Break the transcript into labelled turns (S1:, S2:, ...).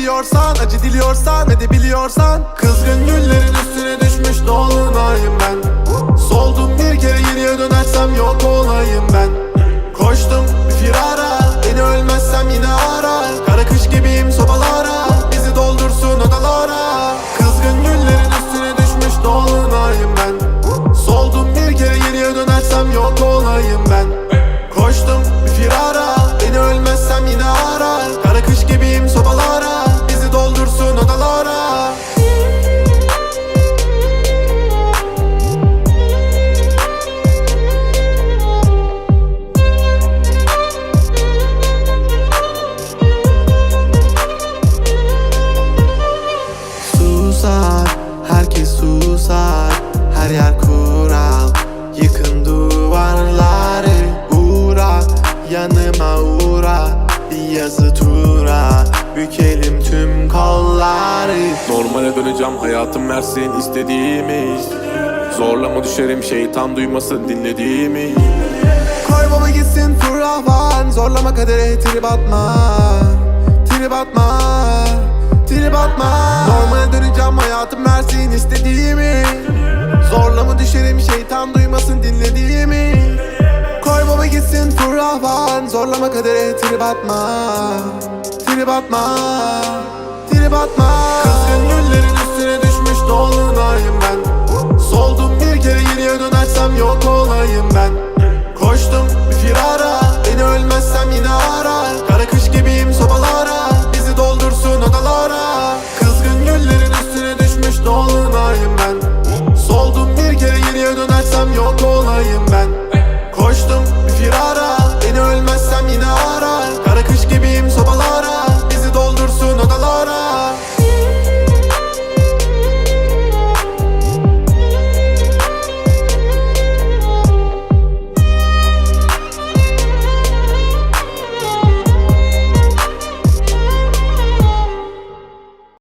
S1: gidiyorsan Acı diliyorsan ve de biliyorsan Kızgın güllerin üstüne düşmüş dolunayım ben? Soldum bir kere geriye dönersem yok olayım ben Susar, herkes susar Her yer kural. Yıkın duvarları Uğra, yanıma uğra Bir yazı tura. Bükelim tüm kolları. Normale döneceğim hayatım versin istediğimi. Zorlama düşerim şeytan duymasın dinlediğimi. Baba gitsin fırlavan Zorlama kadere trip atma Trip atma hayatım versin istediğimi. Zorla mı düşerim şeytan duymasın dinlediğimi? Koy baba gitsin tur rahvan Zorlama kadere trip atma. Trip atma Trip atma. Kızgın güllerin üstüne düşmüş dolunayım ben. Soldum bir kere geriye dönersem yok olayım ben.